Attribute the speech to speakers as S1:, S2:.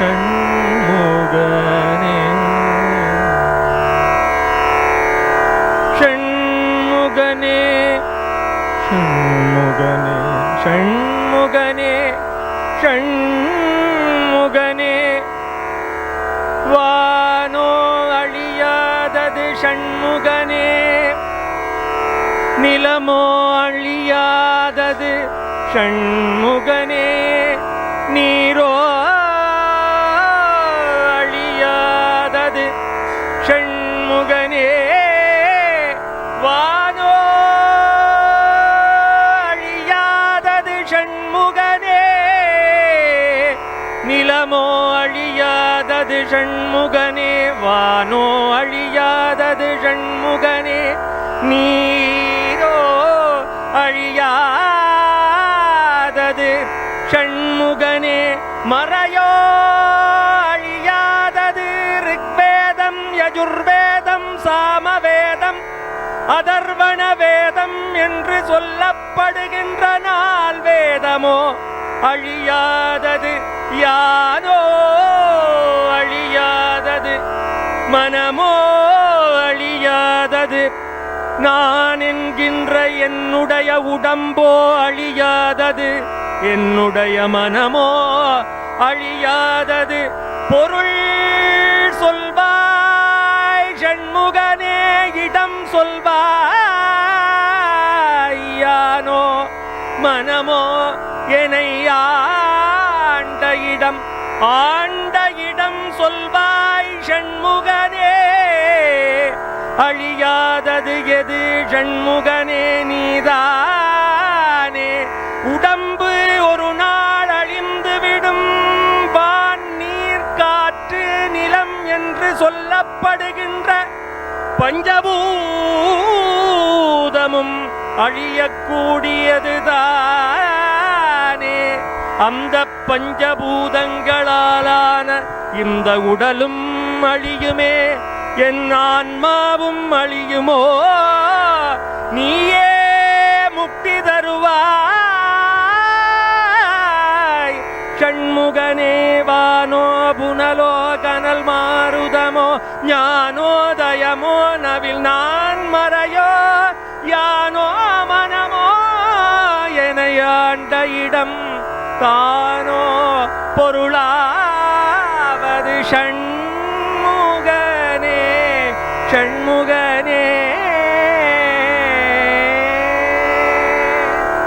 S1: பொருளாவது ஷண்முகனே ஷண்முகனே ஷண்முகனே ஷண்முகனே ஷண்முகனே வானோ அழியாதது ஷண்முகனே நிலமோ அழியாதது ஷண்முகனே நீரோ வானோ ஷண்முகனே நிலமோ அழியாதது ஷண்முகனே வானோ அழியாதது ஷண்முகனே நீரோ அழியாதது ஷண்முகனே மறையோ அழியாதது ரிக்வேதம் யஜுர்வேதம் சாமவே அதர்வண வேதம் என்று சொல்லப்படுகின்ற நாள் வேதமோ அழியாதது யானோ அழியாதது மனமோ அழியாதது. நான் என்கின்ற என்னுடைய உடம்போ அழியாதது. என்னுடைய மனமோ அழியாதது. பொருள் சொல்வார் ஷண்முகனே இடம் சொல்வாய் மனமோ என்னை இடம் ஆண்ட இடம் சொல்வாய் ஷண்முகனே அழியாதது எது ஷண்முகனே நீதானே. உடம்பு ஒரு நாள் அழிந்து விடும் வான் நீர் காற்று நிலம் என்று அழிகின்ற பஞ்சபூதமும் அழியக்கூடியதுதானே. அந்த பஞ்சபூதங்களாலான இந்த உடலும் அழியுமே என் ஆன்மாவும் அழியுமோ? நீ ஷண்முகனே வானோ புனலோ கனல் மாருதமோ ஞானோதயமோ நவில் நான் மறையோ யானோ மனமோ எனையாண்ட இடம் தானோ பொருளாவது ஷண்முகனே ஷண்முகனே.